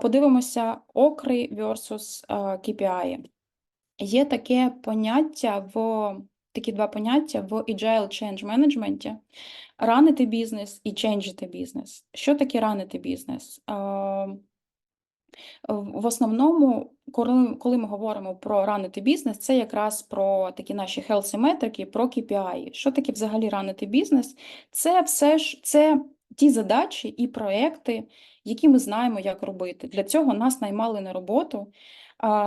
Подивимося окри versus е, KPI. Є таке поняття в такі два поняття в Agile Change Management – ранити бізнес і ченджити бізнес. Що таке ранити бізнес? Е, в основному, коли ми говоримо про ранити бізнес, це якраз про такі наші healthy метрики, про KPI. Що таке взагалі ранити бізнес? Це все ж це ті задачі і проекти, які ми знаємо, як робити. Для цього нас наймали на роботу,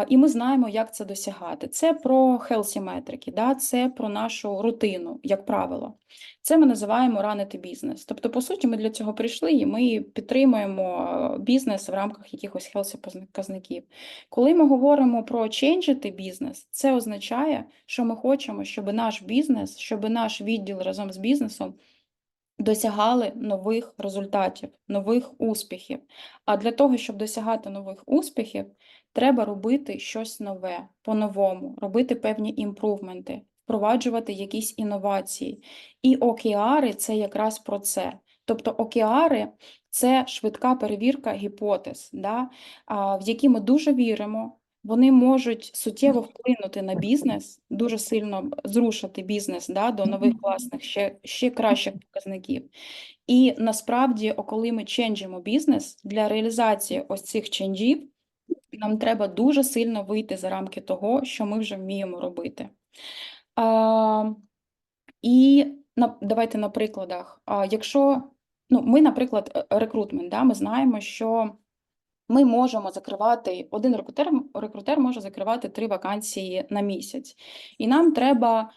і ми знаємо, як це досягати. Це про healthy метрики, да? це про нашу рутину, як правило. Це ми називаємо ранити бізнес. Тобто, по суті, ми для цього прийшли і ми підтримуємо бізнес в рамках якихось healthy показників. Коли ми говоримо про ченджити бізнес, це означає, що ми хочемо, щоб наш бізнес, щоб наш відділ разом з бізнесом досягали нових результатів, нових успіхів. А для того, щоб досягати нових успіхів, треба робити щось нове, по-новому, робити певні імпрувменти, впроваджувати якісь інновації. І океари це якраз про це. Тобто океари це швидка перевірка гіпотез, да, в які ми дуже віримо. Вони можуть суттєво вплинути на бізнес, дуже сильно зрушити бізнес да, до нових класних, ще, ще кращих показників. І насправді, коли ми ченджимо бізнес, для реалізації ось цих ченджів нам треба дуже сильно вийти за рамки того, що ми вже вміємо робити. А, і на, давайте на прикладах. А, якщо ну, ми, наприклад, е, рекрутмент, да, ми знаємо, що ми можемо закривати, один рекрутер, рекрутер може закривати три вакансії на місяць. І нам треба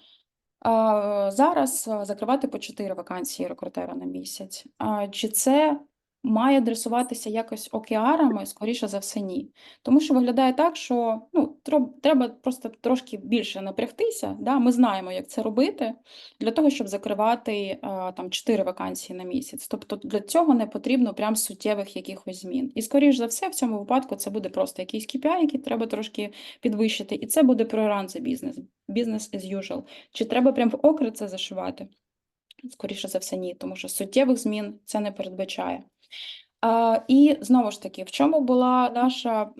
зараз закривати по чотири вакансії рекрутера на місяць. Чи це має адресуватися якось океарами? Скоріше за все, ні. Тому що виглядає так, що ну, треба просто трошки більше напрягтися. Да? Ми знаємо, як це робити для того, щоб закривати а, там 4 вакансії на місяць. Тобто для цього не потрібно прям суттєвих якихось змін. І скоріш за все, в цьому випадку це буде просто якийсь KPI, який треба трошки підвищити, і це буде про run the business, business as usual. Чи треба прям в окри це зашивати? Скоріше за все, ні, тому що суттєвих змін це не передбачає. І знову ж таки, в чому була наша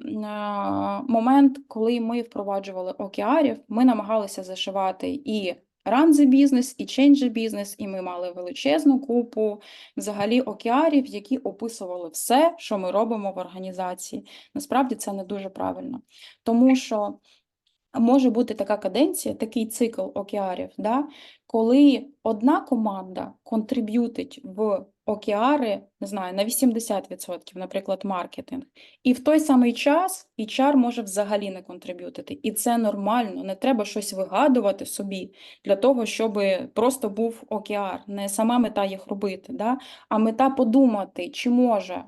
момент, коли ми впроваджували океарів, ми намагалися зашивати і the business, і the business, і ми мали величезну купу взагалі океарів, які описували все, що ми робимо в організації. Насправді це не дуже правильно, тому що може бути така каденція, такий цикл океарів, да, коли одна команда контриб'ютить в океари, не знаю, на 80%, наприклад, маркетинг, і в той самий час HR може взагалі не контриб'ютити. І це нормально, не треба щось вигадувати собі для того, щоб просто був океар. Не сама мета їх робити, да, а мета подумати, чи може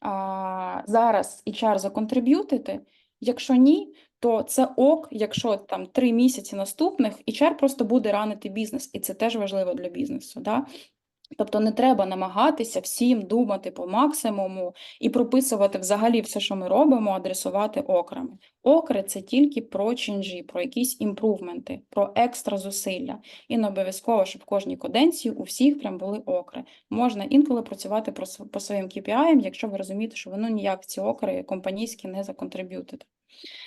а, зараз HR законтриб'ютити. Якщо ні, то це ок, якщо там три місяці наступних HR просто буде ранити бізнес, і це теж важливо для бізнесу. Да? Тобто не треба намагатися всім думати по максимуму і прописувати взагалі все, що ми робимо, адресувати окрами. Окри це тільки про ченджі, про якісь імпрувменти, про екстра зусилля. І не обов'язково, щоб в кожній каденції у всіх прям були окри. Можна інколи працювати по своїм KPI, якщо ви розумієте, що воно ніяк ці окри компанійські не законтриб'ютите.